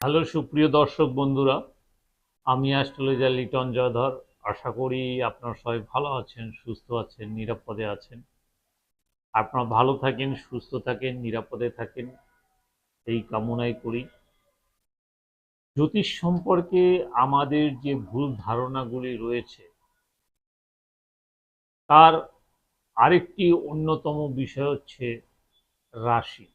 Hello সুপ্রিয় দর্শক বন্ধুরা, আমি অ্যাস্ট্রোলজার লিটন জয়ধর। আশা করি আপনার সবাই ভালো আছেন, সুস্থ আছেন, নিরাপদে আছেন। আপনারা ভালো থাকেন, সুস্থ থাকেন, নিরাপদে থাকেন, এই কামনাই করি। জ্যোতিষ সম্পর্কে আমাদের যে ভুল ধারণাগুলি রয়েছে, তার আরেকটি অন্যতম বিষয় হচ্ছে রাশি।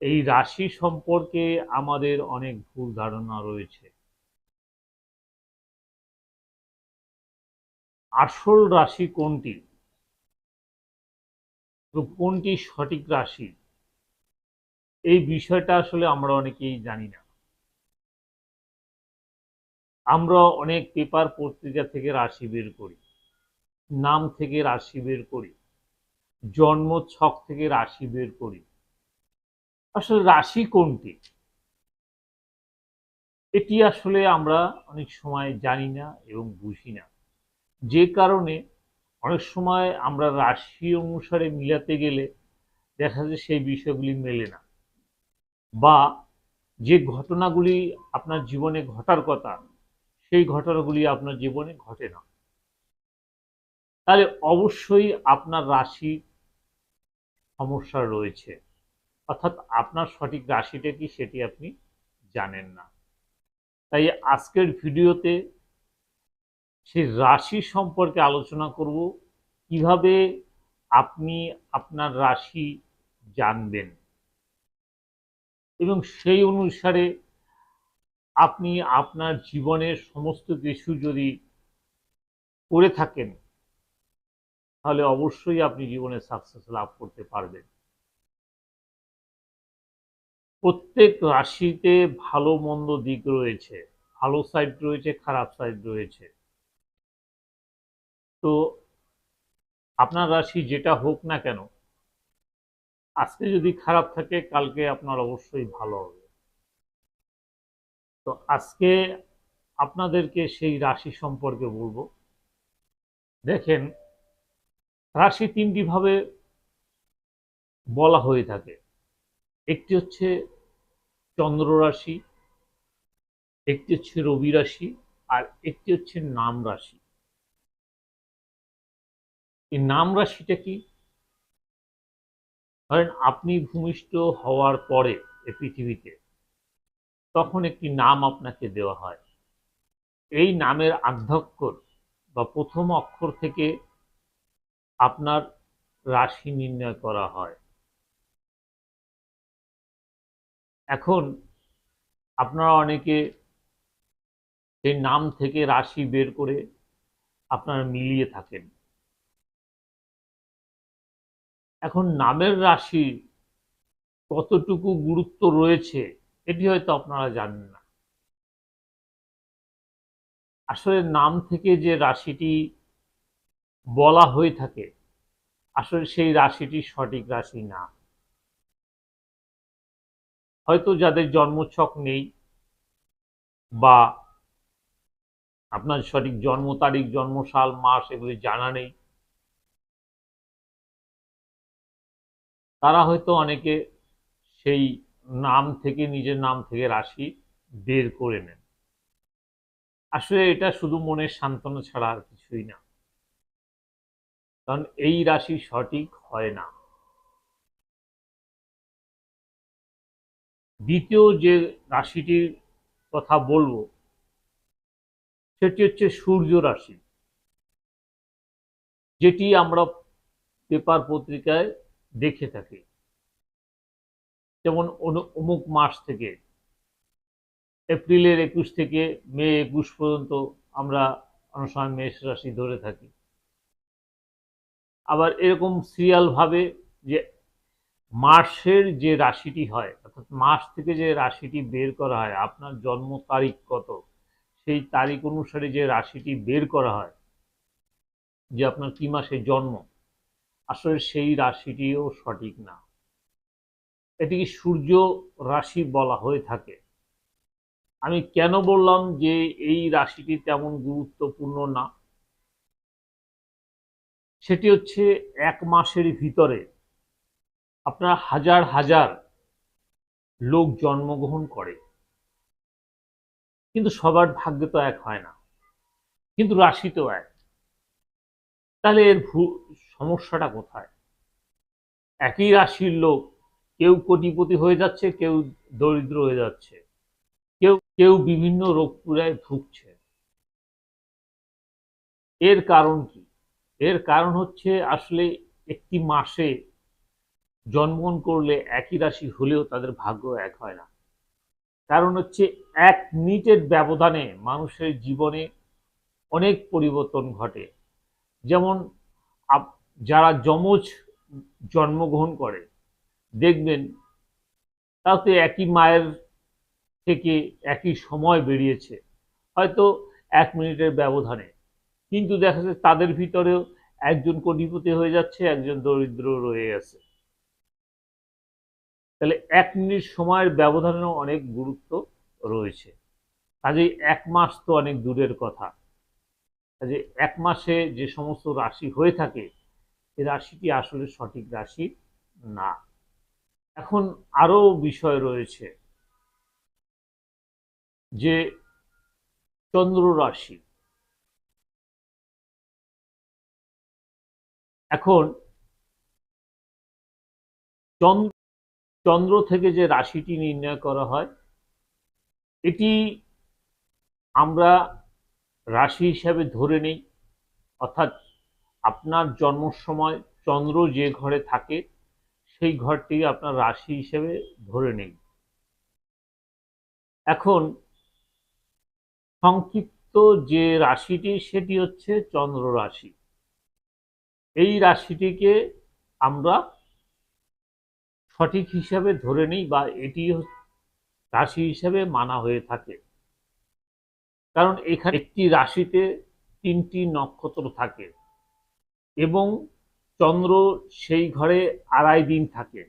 এই রাশি সম্পর্কে আমাদের অনেক ভুল ধারণা রয়েছে। আসল রাশি কোনটি? কোনটি সঠিক রাশি? এই বিষয়টা আসলে আমরা অনেকেই জানি না। আমরা অনেক পেপার পত্রিকা থেকে রাশি বের করি, নাম থেকে রাশি বের করি জন্ম ছক থেকে রাশি বের করি আসলে রাশি কোনটি? এটি আসলে আমরা অনেক সময় জানি না এবং বুঝি না। যে কারণে অনেক সময় আমরা রাশি অনুসারে মিলাতে গেলে দেখা যায় সেই বিষয়গুলি মেলে না। বা যে ঘটনাগুলি আপনার জীবনে ঘটার কথা, সেই ঘটনাগুলি আপনার জীবনে ঘটে না। তাহলে অবশ্যই আপনার রাশি সমস্যা রয়েছে। অর্থাৎ আপনার সঠিক রাশিটা কি সেটি আপনি জানেন না। তাই আজকের ভিডিওতে সেই রাশি সম্পর্কে আলোচনা করব, কীভাবে আপনি আপনার রাশি জানবেন এবং সেই অনুসারে আপনি আপনার জীবনের সমস্ত কিছু যদি করে থাকেন, তাহলে অবশ্যই আপনি জীবনে সাকসেস লাভ করতে পারবেন। প্রত্যেক রাশিতে ভালো মন্দ দিক রয়েছে। ভালো সাইড রয়েছে, খারাপ সাইড রয়েছে। তো আপনার রাশি যেটা হোক না কেন, আজকে যদি খারাপ থাকে, কালকে আপনার অবশ্যই ভালো হবে। তো আজকে আপনাদেরকে সেই রাশি সম্পর্কে বলব। দেখেন, রাশি তিনটি ভাবে বলা হয়ে থাকে। একটি হচ্ছে চন্দ্র রাশি একটি হচ্ছে রবি রাশি আর একটি হচ্ছে নাম রাশি। এই নাম রাশিটা কি? ধরেন আপনি ভূমিষ্ঠ হওয়ার পরে এই পৃথিবীতে তখন একটি নাম আপনাকে দেওয়া হয়। এই নামের আধ্যক্ষর বা প্রথম অক্ষর থেকে আপনার রাশি নির্ণয় করা হয়। এখন আপনারা অনেকে সেই নাম থেকে রাশি বের করে আপনারা মিলিয়ে থাকেন। এখন নামের রাশি কতটুকু গুরুত্ব রয়েছে এটি হয়তো আপনারা জানেন না। আসলে নাম থেকে যে রাশিটি বলা হয়ে থাকে, আসলে সেই রাশিটি সঠিক রাশি না। হয়তো যাদের জন্মছক নেই বা আপনার সঠিক জন্ম তারিখ, জন্মসাল, মাস এগুলি জানা নেই, তারা হয়তো অনেকে সেই নাম থেকে, নিজের নাম থেকে রাশি বের করে নেন। আসলে এটা শুধু মনের সান্ত্বনা ছাড়া আর কিছুই না। কারণ এই রাশি সঠিক হয় না। দ্বিতীয় যে রাশিটির কথা বলব, সেটি হচ্ছে সূর্য রাশি, যেটি আমরা পেপার পত্রিকায় দেখে থাকি। যেমন অমুক মাস থেকে, এপ্রিলের একুশ থেকে মে একুশ পর্যন্ত আমরা অনেক সময় মেষ রাশি ধরে থাকি। আবার এরকম সিরিয়ালভাবে যে মাসের যে রাশিটি হয়, অর্থাৎ মাস থেকে যে রাশিটি বের করা হয়, আপনার জন্ম তারিখ কত, সেই তারিখ অনুসারে যে রাশিটি বের করা হয়, যে আপনার কি মাসে জন্ম, আসলে সেই রাশিটিও সঠিক না। এটিকে সূর্য রাশি বলা হয়ে থাকে। আমি কেন বললাম যে এই রাশিটি তেমন গুরুত্বপূর্ণ না? সেটি হচ্ছে এক মাসের ভিতরে আপনার হাজার হাজার লোক জন্মগ্রহণ করে। কিন্তু সবার ভাগ্য তো এক হয় না। কিন্তু রাশি তো এক। তাহলে এর সমস্যাটা কোথায়? একই রাশির লোক কেউ কোটিপতি হয়ে যাচ্ছে, কেউ দরিদ্র হয়ে যাচ্ছে। কেউ কেউ বিভিন্ন রোগ পীড়ায় ভুগছে। এর কারণ কি? এর কারণ হচ্ছে আসলে একটি মাসে জন্মগ্রহণ করলে একই রাশি হলেও তাদের ভাগ্য এক হয় না। কারণ হচ্ছে এক মিনিটের ব্যবধানে মানুষের জীবনে অনেক পরিবর্তন ঘটে। যেমন যারা যমজ জন্মগ্রহণ করে, দেখবেন তাতে একই মায়ের থেকে একই সময় বেরিয়েছে, হয়তো এক মিনিটের ব্যবধানে। কিন্তু দেখা যাচ্ছে তাদের ভিতরেও একজন কোটিপতি হয়ে যাচ্ছে, একজন দরিদ্র রয়ে গেছে। তাহলে এক মিনিট সময়ের ব্যবধানেও অনেক গুরুত্ব রয়েছে। কাজেই এক মাস তো অনেক দূরের কথা। কাজে এক মাসে যে সমস্ত রাশি হয়ে থাকে এই রাশিটি আসলে সঠিক রাশি না। এখন আরও বিষয় রয়েছে যে চন্দ্র রাশি। এখন চন্দ্র চন্দ্র থেকে যে রাশিটি নির্ণয় করা হয়, এটি আমরা রাশি হিসাবে ধরে নেই। অর্থাৎ আপনার জন্ম সময় চন্দ্র যে ঘরে থাকে, সেই ঘরটি আপনার রাশি হিসেবে ধরে নেই। এখন সংক্ষিপ্ত যে রাশিটি, সেটি হচ্ছে চন্দ্র রাশি। এই রাশিটিকে আমরা সঠিক হিসাবে ধরে নিই বা এটি রাশি হিসাবে মানা হয়ে থাকে। কারণ এখানে একটি রাশিতে তিনটি নক্ষত্র থাকে এবং চন্দ্র সেই ঘরে আড়াই দিন থাকে।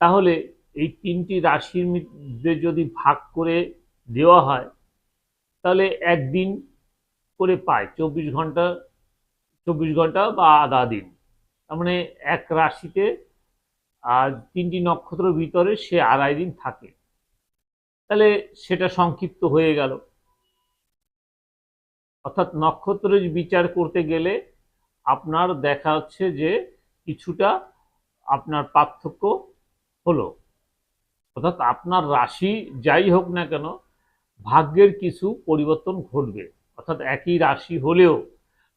তাহলে এই তিনটি রাশির মধ্যে যদি ভাগ করে দেওয়া হয়, তাহলে একদিন করে পায় চব্বিশ ঘণ্টা চব্বিশ ঘণ্টা বা আধা দিন। তার মানে এক রাশিতে আর তিনটি নক্ষত্রের ভিতরে সে আড়াই দিন থাকে। তাহলে সেটা সংক্ষিপ্ত হয়ে গেল। অর্থাৎ নক্ষত্রের বিচার করতে গেলে আপনার দেখা হচ্ছে যে কিছুটা আপনার পার্থক্য হলো। অর্থাৎ আপনার রাশি যাই হোক না কেন, ভাগ্যের কিছু পরিবর্তন ঘটবে। অর্থাৎ একই রাশি হলেও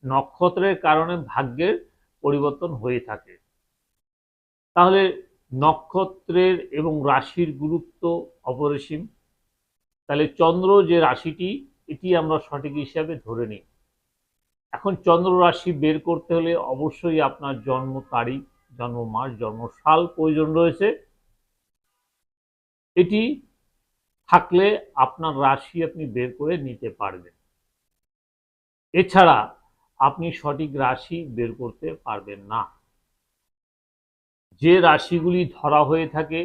নক্ষত্রের কারণে ভাগ্যের পরিবর্তন হয়ে থাকে। তাহলে নক্ষত্রের এবং রাশির গুরুত্ব অপরিসীম। তাহলে চন্দ্র যে রাশিটি, এটি আমরা সঠিক হিসাবে ধরে নিই। এখন চন্দ্র রাশি বের করতে হলে অবশ্যই আপনার জন্ম তারিখ, জন্ম মাস, জন্ম সাল প্রয়োজন রয়েছে। এটি থাকলে আপনার রাশি আপনি বের করে নিতে পারবেন। এছাড়া আপনি সঠিক রাশি বের করতে পারবেন না। যে রাশিগুলি ধরা হয়ে থাকে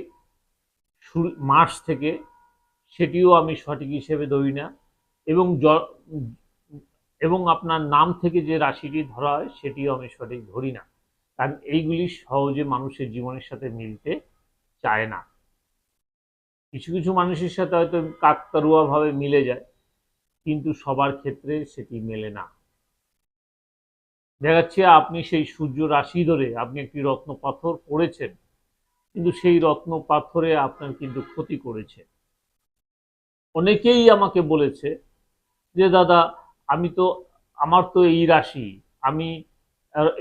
মার্চ থেকে, সেটিও আমি সঠিক হিসেবে ধরি না। এবং এবং আপনার নাম থেকে যে রাশিটি ধরা হয়, সেটিও আমি সঠিক ধরি না। কারণ এইগুলি সহজে মানুষের জীবনের সাথে মিলতে চায় না। কিছু কিছু মানুষের সাথে হয়তো কাকতারুয়াভাবে মিলে যায়, কিন্তু সবার ক্ষেত্রে সেটি মেলে না। দেখা যাচ্ছে আপনি সেই সূর্য রাশি ধরে আপনি একটি রত্ন পাথর পড়েছেন, কিন্তু সেই রত্ন পাথরে আপনার কিন্তু ক্ষতি করেছে। অনেকেই আমাকে বলেছে যে, দাদা, আমি তো, আমার তো এই রাশি, আমি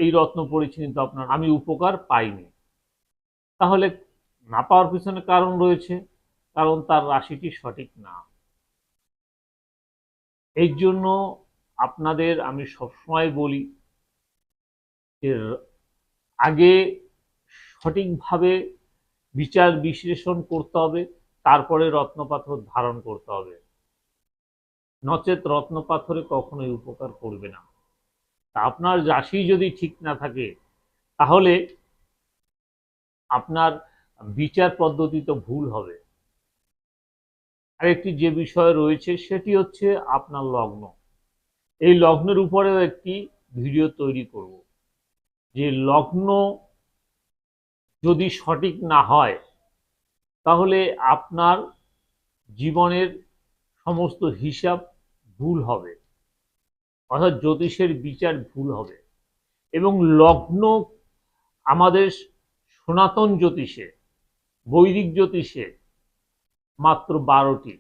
এই রত্ন পড়েছি কিন্তু আপনার, আমি উপকার পাইনি। তাহলে না পাওয়ার পিছনে কারণ রয়েছে, কারণ তার রাশিটি সঠিক না। এর জন্য আপনাদের আমি সবসময় বলি আগে সঠিকভাবে বিচার বিশ্লেষণ করতে হবে, তারপরে রত্নপাথর ধারণ করতে হবে। নচেত রত্নপাথরে কখনোই উপকার করবে না। আপনার রাশি যদি ঠিক না থাকে, তাহলে আপনার বিচার পদ্ধতি তো ভুল হবে। আরেকটি যে বিষয় রয়েছে, সেটি হচ্ছে আপনার লগ্ন। এই লগ্নের উপরেও একটি ভিডিও তৈরি করব। যে লগ্ন যদি সঠিক না হয়, তাহলে আপনার জীবনের সমস্ত হিসাব ভুল হবে। অর্থাৎ জ্যোতিষের বিচার ভুল হবে। এবং লগ্ন আমাদের সনাতন জ্যোতিষে, বৈদিক জ্যোতিষে মাত্র বারোটি।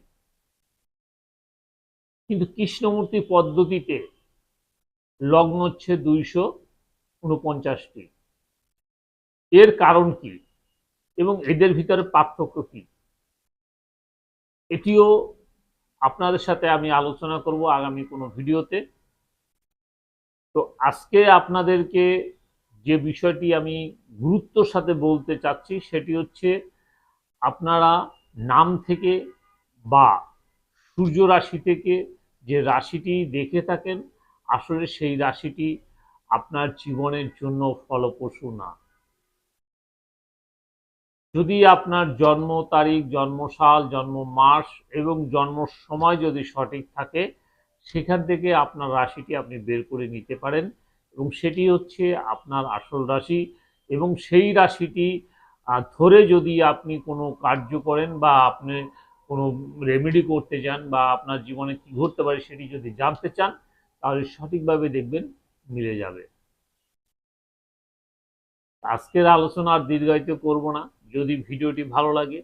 কিন্তু কৃষ্ণমূর্তি পদ্ধতিতে লগ্ন হচ্ছে দুইশো উনপঞ্চাশটি এর কারণ কি? এবং এদের ভিতরে পার্থক্য কি? এটিও আপনাদের সাথে আমি আলোচনা করব আগামী কোনো ভিডিওতে। তো আজকে আপনাদেরকে যে বিষয়টি আমি গুরুত্বর সাথে বলতে চাচ্ছি, সেটি হচ্ছে আপনারা নাম থেকে বা সূর্য রাশি থেকে যে রাশিটি দেখে থাকেন, আসলে সেই রাশিটি আপনার জীবনের জন্য ফলপ্রসূ না। যদি আপনার জন্ম তারিখ, জন্মসাল, জন্ম মাস এবং জন্ম সময় যদি সঠিক থাকে, সেখান থেকে আপনার রাশিটি আপনি বের করে নিতে পারেন এবং সেটি হচ্ছে আপনার আসল রাশি এবং সেই রাশিটি ধরে যদি আপনি কোনো কার্য করেন বা আপনি কোনো রেমেডি করতে চান বা আপনার জীবনে কী ঘটতে পারে সেটি যদি জানতে চান, তাহলে সঠিকভাবে দেখবেন মিলে যাবে। আজকের আলোচনা আর দীর্ঘায়িত করব না। যদি ভিডিওটি ভালো লাগে,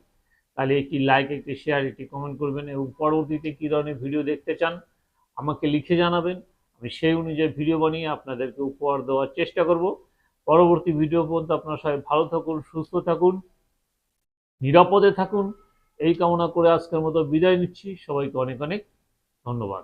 তাহলে একটি লাইক, একটি শেয়ার একটি কমেন্ট করবেন এবং পরবর্তীতে কী ধরনের ভিডিও দেখতে চান আমাকে লিখে জানাবেন। আমি সেই অনুযায়ী ভিডিও বানিয়ে আপনাদেরকে উপহার দেওয়ার চেষ্টা করব। পরবর্তী ভিডিও পর্যন্ত আপনারা সবাই ভালো থাকুন, সুস্থ থাকুন, নিরাপদে থাকুন। এই কামনা করে আজকের মতো বিদায় নিচ্ছি। সবাইকে অনেক অনেক ধন্যবাদ।